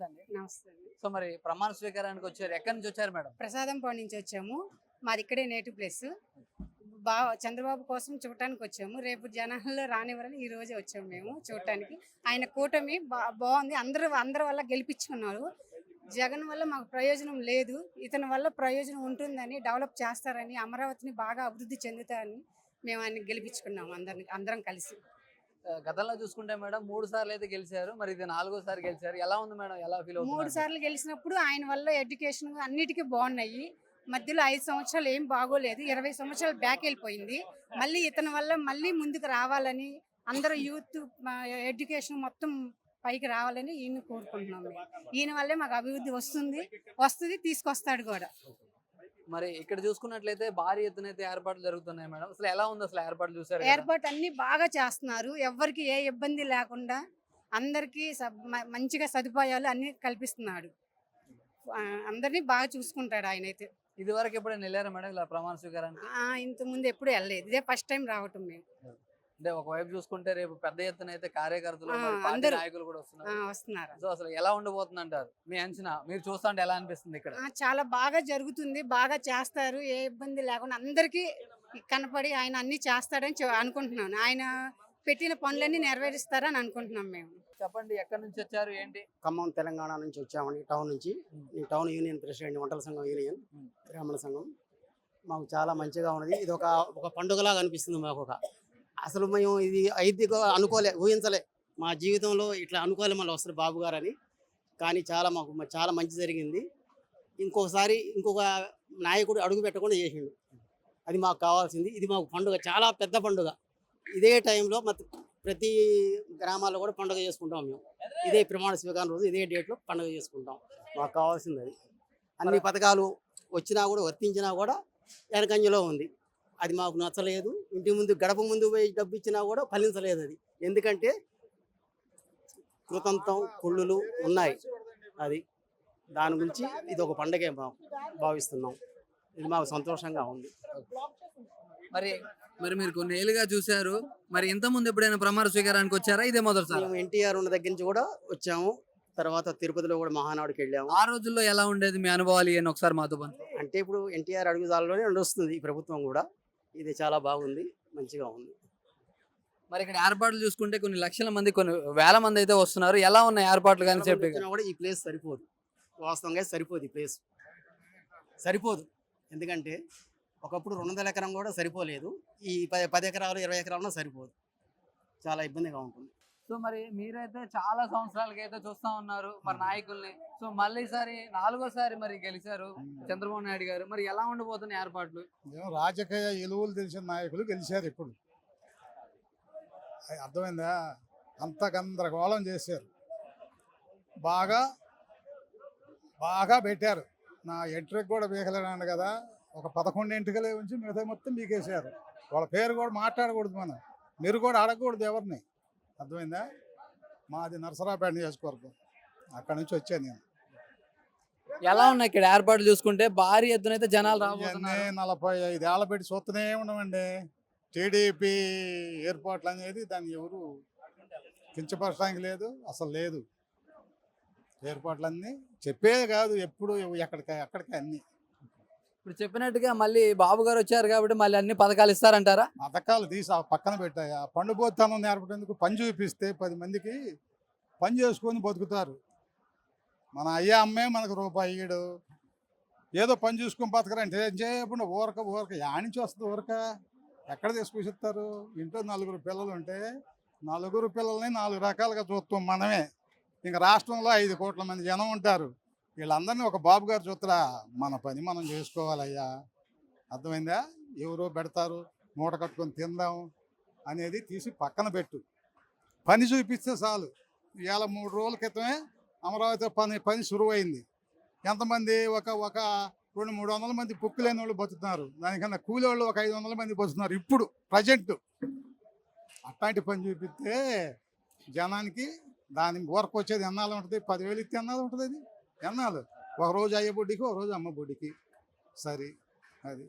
నమస్తే సో మరి ప్రమాణ స్వీకారానికి వచ్చారు ఎక్కడి నుంచి వచ్చారు మేడం? ప్రసాదం పాడు నుంచి వచ్చాము. మాది ఇక్కడే నేటివ్ ప్లేస్. బా చంద్రబాబు కోసం చూడటానికి వచ్చాము. రేపు జనాల్లో రానివ్వరని ఈ రోజే వచ్చాము మేము చూడటానికి. ఆయన కూటమి బా బాగుంది. అందరూ అందరి వల్ల గెలిపించుకున్నారు. జగన్ వల్ల మాకు ప్రయోజనం లేదు. ఇతని వల్ల ప్రయోజనం ఉంటుందని డెవలప్ చేస్తారని అమరావతిని బాగా అభివృద్ధి చెందుతారని మేము ఆయన గెలిపించుకున్నాము అందరిని అందరం కలిసి. గతంలో చూసుకుంటే మేడం మూడు సార్లు అయితే గెలిచారు మరి ఇది నాలుగోసారి గెలిచారు. ఎలా ఉంది మేడం? ఎలా ఫీల్ మూడు సార్లు గెలిచినప్పుడు ఆయన వల్ల ఎడ్యుకేషన్ అన్నిటికీ బాగున్నాయి. మధ్యలో ఐదు సంవత్సరాలు ఏం బాగోలేదు ఇరవై సంవత్సరాలు బ్యాక్ వెళ్ళిపోయింది. మళ్ళీ ఇతని వల్ల మళ్ళీ ముందుకు రావాలని అందరూ యూత్ ఎడ్యుకేషన్ మొత్తం పైకి రావాలని ఈయన కోరుకుంటున్నాం ఈయన వల్లే మాకు అభివృద్ధి వస్తుంది వస్తుంది తీసుకొస్తాడు కూడా. మరి ఇక్కడ చూసుకున్నట్లయితే భారీ ఎత్తున అయితే ఏర్పాట్లు జరుగుతున్నాయి మేడం. అసలు ఎలా ఉంది అసలు ఏర్పాట్లు చూసారు? ఏర్పాటు అన్ని బాగా చేస్తున్నారు. ఎవరికి ఏ ఇబ్బంది లేకుండా అందరికీ మంచిగా సదుపాయాలు అన్ని కల్పిస్తున్నాడు. అందరినీ బాగా చూసుకుంటాడు ఆయన అయితే ఇది వరకు ఎప్పుడైనా వెళ్ళారా మేడం ఇలా ప్రమాణ స్వీకారానికి? ఇంత ముందు ఎప్పుడు వెళ్ళలేదు. ఇదే ఫస్ట్ టైం రావటం మేము. అంటే ఒకవైపు చూసుకుంటే రేపు పెద్ద ఎత్తున అయితే కార్యకర్తలు పార్టీ. నాయకులు కూడా ఆ, వస్తున్నారు. వస్తున్నారు సో అసలు ఎలా ఉండబోతుంది అంటారు మీ అంచనా మీరు చూస్తుంటే ఎలా అనిపిస్తుంది ఇక్కడ? ఆ, చాలా బాగా జరుగుతుంది బాగా చేస్తారు. ఏ ఇబ్బంది లేకుండా అందరికీ కనపడి ఆయన అన్ని చేస్తాడని అనుకుంటున్నాను. ఆయన పెట్టిన పనులన్నీ నెరవేరుస్తారని అనుకుంటున్నాం మేము. చెప్పండి ఎక్కడి నుంచి వచ్చారు ఏంటి? ఖమ్మం తెలంగాణ నుంచి వచ్చామండి టౌన్ నుంచి. టౌన్ యూనియన్ ప్రెసిడెంట్ వంటల సంఘం యూనియన్. బ్రాహ్మణ సంఘం. మాకు చాలా మంచిగా ఉన్నది. ఇది ఒక ఒక పండుగలాగా అనిపిస్తుంది మాకు ఒక అసలు మేము ఇది అయితే అనుకోలే ఊహించలే. మా జీవితంలో ఇట్లా అనుకోలే మళ్ళీ వస్తారు బాబు గారు అని కానీ చాలా మాకు చాలా మంచి జరిగింది. ఇంకొకసారి ఇంకొక నాయకుడు అడుగు పెట్టకుండా చేసిండు. అది మాకు కావాల్సింది. ఇది మాకు పండుగ చాలా పెద్ద పండుగ. ఇదే టైంలో మత ప్రతి గ్రామాల్లో కూడా పండుగ చేసుకుంటాం మేము. ఇదే ప్రమాణ స్వీకారం రోజు ఇదే డేట్లో పండుగ చేసుకుంటాం. మాకు కావాల్సింది అది. అన్ని పథకాలు వచ్చినా కూడా వర్తించినా కూడా వెనకంజలో ఉంది. అది మాకు నచ్చలేదు. ఇంటి ముందు గడప ముందు పోయి డబ్బు ఇచ్చినా కూడా ఫలించలేదు అది. ఎందుకంటే కృతంతం కుళ్ళులు ఉన్నాయి. అది దాని గురించి ఇది ఒక పండగే మాకు భావిస్తున్నాం. ఇది మాకు సంతోషంగా ఉంది. మరి మరి మీరు కొన్ని ఏళ్ళుగా చూశారు. మరి ఇంత ముందు ఎప్పుడైనా ప్రమాణ స్వీకారానికి వచ్చారా? ఇదే మొదటిసారి. మేము ఎన్టీఆర్ ఉన్న దగ్గర నుంచి కూడా వచ్చాము. తర్వాత తిరుపతిలో కూడా మహానాడుకి వెళ్ళాము. ఆ రోజుల్లో ఎలా ఉండేది మీ అనుభవాలు అని ఒకసారి మాతో అంటే ఇప్పుడు ఎన్టీఆర్ అడుగుదాలలోనే నడుస్తుంది ఈ ప్రభుత్వం కూడా. ఇది చాలా బాగుంది మంచిగా ఉంది. మరి ఇక్కడ ఏర్పాట్లు చూసుకుంటే కొన్ని లక్షల మంది కొన్ని వేల మంది అయితే వస్తున్నారు. ఎలా ఉన్నాయి ఏర్పాట్లు కానీ చెప్పి? కూడా ఈ ప్లేస్ సరిపోదు. వాస్తవంగా సరిపోదు ఈ ప్లేస్ సరిపోదు. ఎందుకంటే ఒకప్పుడు రెండు వందల ఎకరం కూడా సరిపోలేదు. ఈ పది పది ఎకరాలు ఇరవై ఎకరాలు సరిపోదు. చాలా ఇబ్బందిగా ఉంటుంది. సో మరి మీరైతే చాలా సంవత్సరాలకి అయితే చూస్తా ఉన్నారు మరి నాయకుల్ని. సో మళ్ళీ సారి నాలుగోసారి మరి గెలిచారు చంద్రబాబు నాయుడు గారు. మరి ఎలా ఉండబోతున్నాయి ఏర్పాట్లు? రాజకీయ విలువలు తెలిసిన నాయకులు గెలిచారు ఇప్పుడు. అర్థమైందా? అంత గందరగోళం చేశారు. బాగా బాగా పెట్టారు. నా ఎంట్రీకి కూడా బీకలేనాను కదా. ఒక పదకొండు ఎంట్రికలే ఉంచి మిగతా మొత్తం బీకేశారు వాళ్ళ పేరు కూడా మాట్లాడకూడదు మనం. మీరు కూడా అడగకూడదు ఎవరిని. అర్థమైందా? మాది నరసరాపేట నియోజకవర్గం. అక్కడ నుంచి వచ్చాను నేను. ఎలా ఉన్నాయి ఇక్కడ ఏర్పాట్లు చూసుకుంటే? భారీ ఎత్తున అయితే జనాలు ఇవన్నీ రాబోతున్నారు నలభై ఐదేళ్ళ పెట్టి చూస్తూనే ఉండమండి టీడీపీ ఏర్పాట్లు అనేది దాన్ని ఎవరు కించపరచడానికి లేదు అసలు లేదు. ఏర్పాట్లన్నీ చెప్పేది కాదు ఎప్పుడు ఎక్కడికి అక్కడికి అన్ని. ఇప్పుడు చెప్పినట్టుగా మళ్ళీ బాబు గారు వచ్చారు కాబట్టి మళ్ళీ అన్ని పథకాలు ఇస్తారంటారా? పథకాలు తీసి ఆ పక్కన పెట్టాయా. పండుపోతనం నేర్పేందుకు పని చూపిస్తే పది మందికి పని చేసుకొని బతుకుతారు. మన అయ్యా అమ్మే మనకు రూపాయి ఇయ్యడు. ఏదో పని చూసుకొని బతకరంటే ఏం చేయకుండా ఊరక ఊరక యాడ నుంచి వస్తుంది ఊరక? ఎక్కడ తీసుకొచ్చి చెప్తారు ఇంట్లో నలుగురు పిల్లలు ఉంటే నలుగురు పిల్లల్ని నాలుగు రకాలుగా చూస్తాం మనమే. ఇంకా రాష్ట్రంలో ఐదు కోట్ల మంది జనం ఉంటారు. వీళ్ళందరినీ ఒక బాబు గారు చూస్తారా మన పని మనం చేసుకోవాలయ్యా. అర్థమైందా? ఎవరో పెడతారు మూట కట్టుకొని తిందాం అనేది తీసి పక్కన పెట్టు. పని చూపిస్తే చాలు. ఇవాళ మూడు రోజుల క్రితమే అమరావతి పని పని సురువైంది. ఎంతమంది ఒక ఒక రెండు మూడు వందల మంది పుక్కు లేని వాళ్ళు బతుకుతున్నారు. దానికన్నా కూలి వాళ్ళు ఒక ఐదు వందల మంది బతుకుతున్నారు ఇప్పుడు ప్రజెంట్. అట్లాంటి పని చూపిస్తే జనానికి దానికి వర్క్ వచ్చేది ఎన్నాళ్ళు ఉంటుంది? పదివేలు ఇస్తే ఎన్నాళ్ళు ఉంటుంది అది? ఎన్నాళ్ళు? ఒక రోజు అయ్యే బొడ్డికి ఒక రోజు అమ్మ బొడ్డికి. సరే అది.